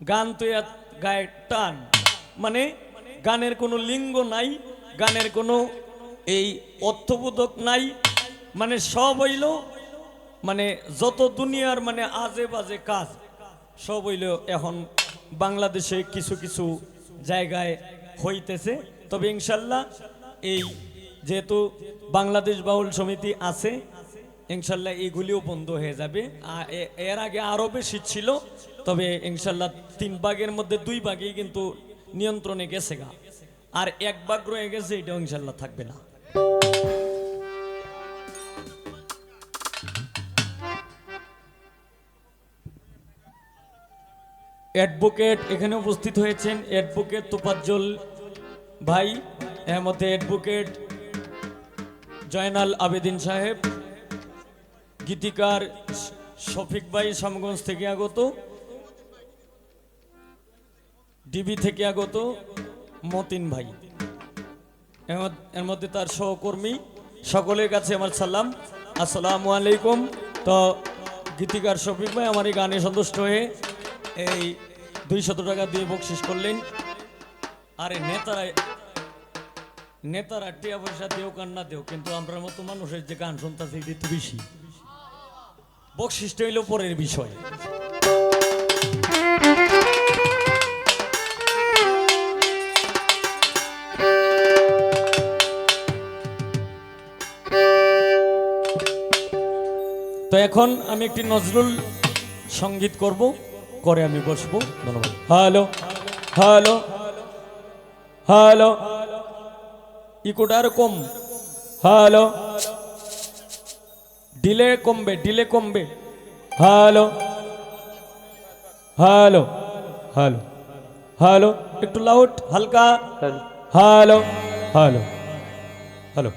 গান তো গায়ে টান। মানে গানের কোনো লিঙ্গ নাই, গানের কোনো এই অর্থবোধক নাই। মানে সব হইল মানে যত দুনিয়ার মানে আজে বাজে কাজ, সব হইল এখন বাংলাদেশে কিছু কিছু জায়গায় হইতেছে। তবে ইনশাল্লাহ এই যেহেতু বাংলাদেশ বাউল সমিতি আছে, ইনশাল্লাহ এইগুলিও বন্ধ হয়ে যাবে। আর এর আগে আরও বেশি ছিল তবে ইনশাল্লাহ তিন ভাগের মধ্যে দুই ভাগই কিন্তু নিয়ন্ত্রণে গেছে গা। আর এক ভাগ রয়ে গেছে, এটাও ইনশাল্লাহ থাকবে না। অ্যাডভোকেট এখানে উপস্থিত হয়েছেন, অ্যাডভোকেট তোপাজ্জল ভাই এর মধ্যে অ্যাডভোকেট জয়নাল আবেদিন সাহেব, গীতিকার শফিক ভাই, শামগঞ্জ থেকে আগত। ডিবি থেকে আগত মতিন ভাই। এর মধ্যে তার সহকর্মী। সকলের কাছে আমার সালাম। আসসালামু আলাইকুম। তো গীতিকার শফিক ভাই আমার এই গানে সন্তুষ্ট হয়ে এই দুইশত টাকা দিয়ে বকশিস করলেন। আরে নেতারা নেতারা টিয়া পয়সা দেও কান না দেও, কিন্তু আমরা মতো মানুষের যে গান শুনতেছে, এটা বেশি। বকশিষ্ট হইল পরের বিষয়। এখন আমি একটি নজরুল সংগীত করব করে আমি বসবো। ধন্যবাদ। হ্যালো হ্যালো হ্যালো ইকোটার কম হ্যালো ডিলে কমবে ডিলে কমবে হ্যালো হ্যালো হ্যালো হ্যালো একটু লাউড হালকা হ্যালো হ্যালো হ্যালো।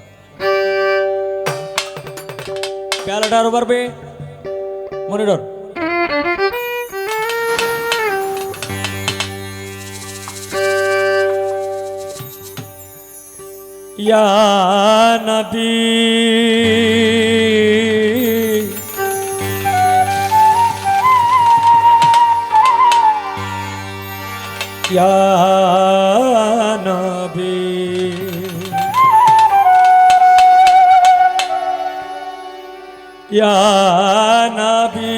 প্যালাটা আরও বাড়বে। মনিটর ইয়া নবী ইয়া নবী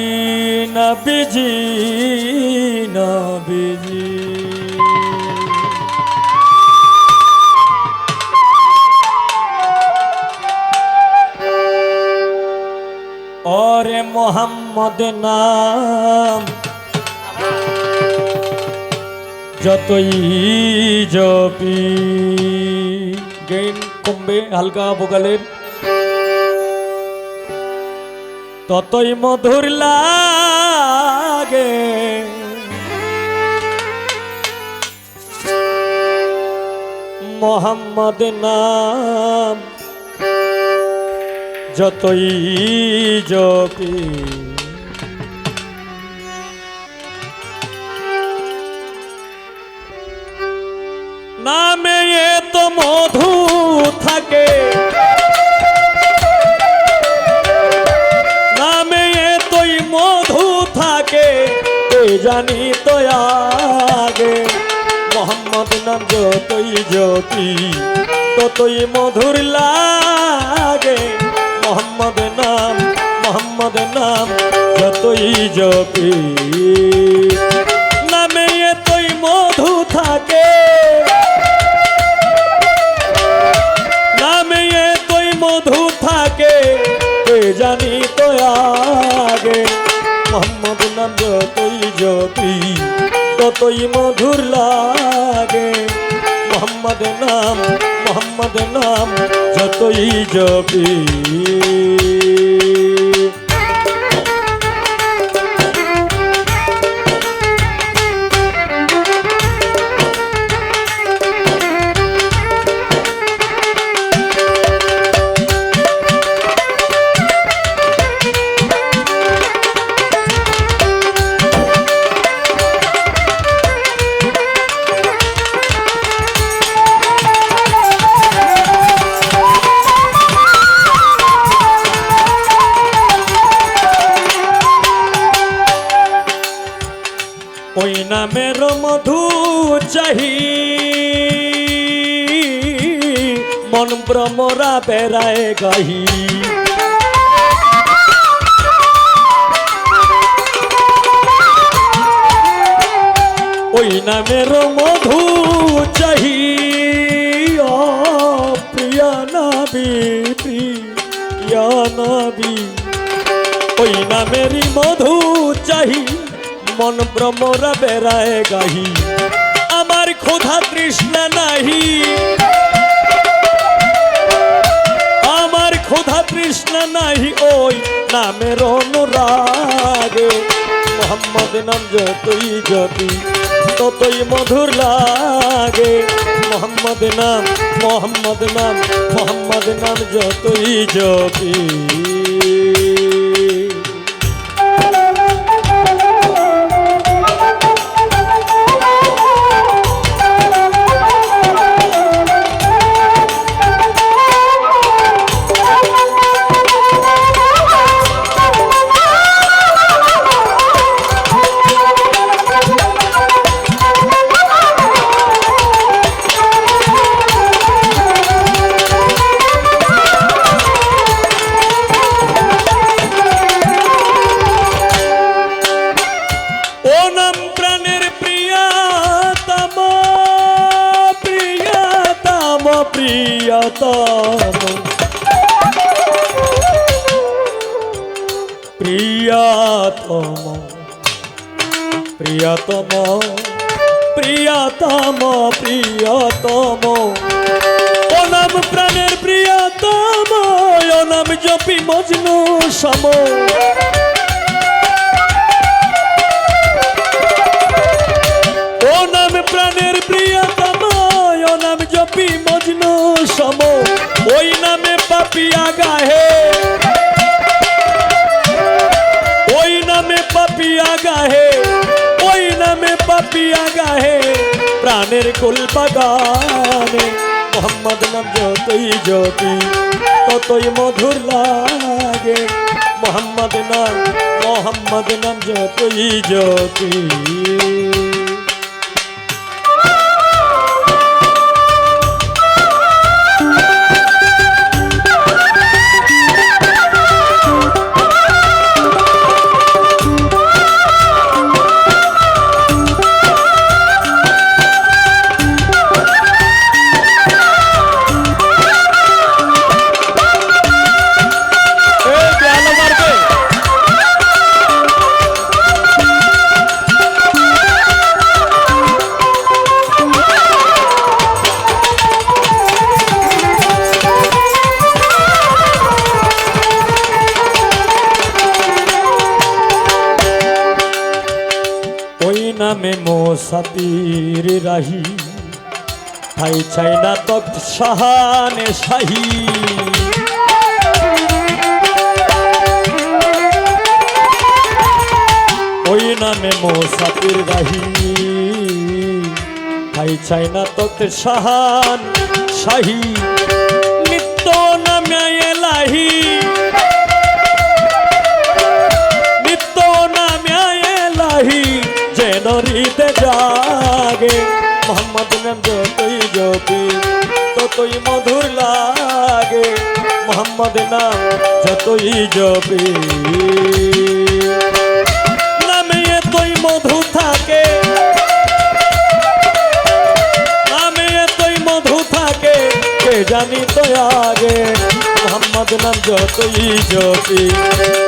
নবীজি নবীজি। ওরে মোহাম্মদ নাম যতই জপি। গেইন কমবে হালকা ভোকালের ততই মধুর লাগে। মোহাম্মদ নাম যতই জপি জানি তো আগে। মোহাম্মদ নাম যতই জ্যোতি, ততই মধুর লাগে। মোহাম্মদ নাম মোহাম্মদ নাম যতই জপি নামে এ তোই মধু থাকে। নামে এ তোই মধু থাকে জানি তো আগে। মোহাম্মদ নাম যতই যতই ততই মধুর লাগে। মোহাম্মদ নাম মোহাম্মদ নাম যতই জপি চাহি। মন ভ্রমরা বেড়ায় গাহি। ওই নামের মধু চাহি। প্রিয়া নবী প্রিয়া নবী। ওই নামেরই মধু চাহি। মন ভ্রমরা বেড়ায় গাহি। আমার ক্ষুধা তৃষ্ণা নাহি। আমার ক্ষুধা তৃষ্ণা নাহি ওই নামের অনুরাগে। মোহাম্মদ নাম যতই যতি ততই মধুর লাগে। মোহাম্মদ নাম মোহাম্মদ নাম মোহাম্মদ নাম যতই জপি প্রিয়াতম। প্রিয়তম। প্রিয়তম। প্রিয়তম। প্রিয়তম। প্রিয়তম ও নাম প্রাণের প্রিয়তম। ও নাম জপি মজনু সম পাপিয়া গাহে। ওই নামে পাপিয়া গাহে, ওই নামে পাপিয়া গাহে, প্রাণের কুল বাগানে। মোহাম্মদ নাম যতই জপি ততই মধুর লাগে। মোহাম্মদ নাম মোহাম্মদ নাম যতই জপি মোসাতির রাহি। ভাই চাইনা তক সাহানে শাহী। ওই নামে মোসাফির গাহি ভাই চাইনা তক্তের সাহান শাহী। নিত্য নামে এলাহি। জাগে মোহাম্মদ নাম যতই জপি ততই মধুর লাগে। মোহাম্মদ নাম যতই জপি নামে এতই মধু থাকে। নামে এতই মধু থাকে, কে জানি তো আগে। মোহাম্মদ নাম যতই জপি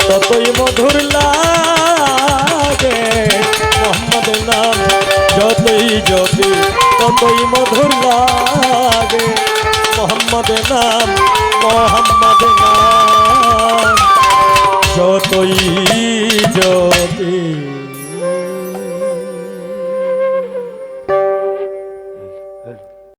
ততই মধুর লাগে। মোহাম্মদ নাম জপি কতই মধুর লাগে মোহাম্মদ নাম মোহাম্মদ নাম। যতই জপি